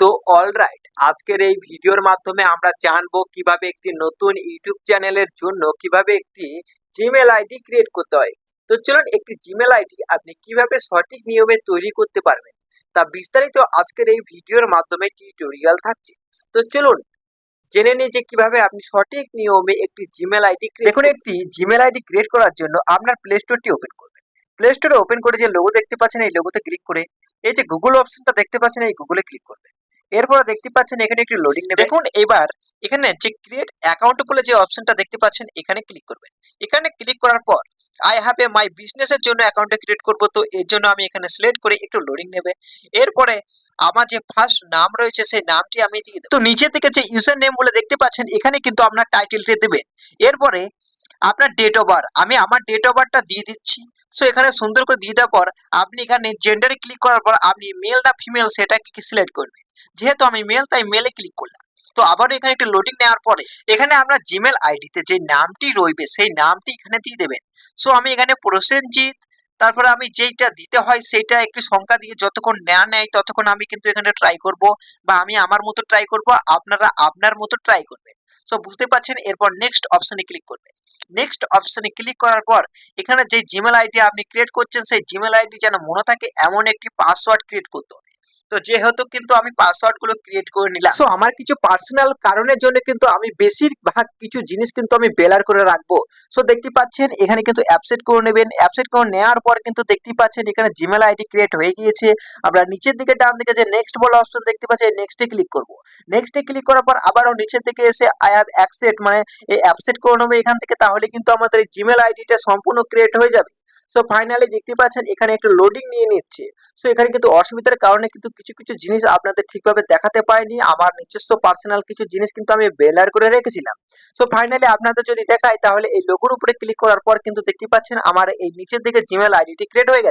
তো অলরাইট আজকের এই ভিডিওর মাধ্যমে আমরা জানব কীভাবে একটি নতুন ইউটিউব চ্যানেলের জন্য কীভাবে একটি জিমেল আইডি ক্রিয়েট করতে হয়। তো চলুন একটি জিমেল আইডি আপনি কীভাবে সঠিক নিয়মে তৈরি করতে পারবেন তা বিস্তারিত আজকের এই ভিডিওর মাধ্যমে টিউটোরিয়াল থাকছে। তো চলুন জেনে নিই যে কীভাবে আপনি সঠিক নিয়মে একটি জিমেল আইডি দেখুন একটি জিমেল আইডি ক্রিয়েট করার জন্য আপনার প্লে স্টোরটি ওপেন করবেন। প্লে স্টোরে ওপেন করে যে লোগো দেখতে পাচ্ছেন এই লোগোতে ক্লিক করে এই যে গুগল অপশনটা দেখতে পাচ্ছেন এই গুগলে ক্লিক করবেন। এরপর দেখতে পাচ্ছেন এখানে একটি লোডিং নেবে। দেখুন, এবার এখানে যে ক্রিয়েট অ্যাকাউন্ট বলে যে অপশনটা দেখতে পাচ্ছেন, এখানে ক্লিক করবেন। এখানে ক্লিক করার পর আই হ্যাভ এ মাই বিজনেসের জন্য অ্যাকাউন্টে ক্রিয়েট করব, তো এর জন্য আমি এখানে সিলেক্ট করে একটু লোডিং নেবে। এরপরে আমার যে ফার্স্ট নাম রয়েছে, সেই নামটি আমি দিয়ে তো নিচের থেকে যে ইউজার নেম বলে দেখতে পাচ্ছেন, এখানে কিন্তু আপনার টাইটেলটি দেবেন এরপরে আপনার ডেট অফ বার্থ আমি আমার ডেট অফ বার্থটা দিয়ে দিচ্ছি। সো এখানে সুন্দর করে দিয়ে দেওয়ার পর, আপনি এখানে জেন্ডারে ক্লিক করার পর, আপনি মেল না ফিমেল সেটাকে সিলেক্ট করবেন? যেহেতু আমি মেল তাই মেলে ক্লিক করলাম। তো আবারও এখানে একটি লোডিং নেওয়ার পরে, এখানে আমরা জিমেল আইডিতে যে নামটি রইবে, সেই নামটি এখানে দিয়ে দেবেন। সো আমি এখানে প্রসেনজিৎ, তারপরে আমি যেইটা দিতে হয়, সেইটা একটু সংখ্যা দিয়ে যতক্ষণ নেওয়া নেয়, ততক্ষণ আমি কিন্তু এখানে ট্রাই করব, বা আমি আমার মতো ট্রাই করব, আপনারা আপনার মতো ট্রাই করবেন। সো বুঝতে পারছেন, এরপর নেক্সট অপশনে ক্লিক করবে নেক্সট অপশনে ক্লিক করার পর, এখানে যে জিমেল আইডি আপনি ক্রিয়েট করছেন, সেই জিমেল আইডি যেন মনে থাকে, এমন একটি পাসওয়ার্ড ক্রিয়েট করতে হবে। তো যেহেতু কিন্তু আমি পাসওয়ার্ডগুলো ক্রিয়েট করে নিলাম সো আমার কিছু পার্সোনাল কারণের জন্য কিন্তু আমি বেশিরভাগ কিছু জিনিস কিন্তু আমি বেলার করে রাখব। সো দেখতে পাচ্ছেন, এখানে কিন্তু অ্যাপসেট করে নেবেন। অ্যাপসেট করে নেওয়ার পর কিন্তু দেখতে পাচ্ছেন, এখানে জিমেল আইডি ক্রিয়েট হয়ে গিয়েছে। আমরা নিচের দিকে ডান দিকে যে নেক্সট বলে অপশন দেখতে পাচ্ছি নেক্সটে ক্লিক করব। নেক্সটে ক্লিক করার পর আবারও নিচের দিকে এসে আই হ্যাভ অ্যাকসেপ্ট মানে এই অ্যাপসেট করে নেব এখান থেকে, তাহলে কিন্তু আমাদের এই জিমেল আইডিটা সম্পূর্ণ ক্রিয়েট হয়ে যাবে। সো ফাইনালি দেখতে পাচ্ছেন এখানে একটু লোডিং নিয়ে নিচ্ছে। সো এখানে কিন্তু অসুবিধার কারণে কিন্তু কিছু কিছু জিনিস আপনাদের ঠিকভাবে দেখাতে পারিনি। আমার নিজস্ব পার্সোনাল কিছু জিনিস কিন্তু আমি বেলার করে রেখেছিলাম। সো ফাইনালি আপনাদের যদি দেখায় তাহলে এই লোগোর উপরে ক্লিক করার পর কিন্তু দেখতে পাচ্ছেন আমার এই নিচের দিকে জিমেল আইডিটি ক্রিয়েট হয়ে গেছে।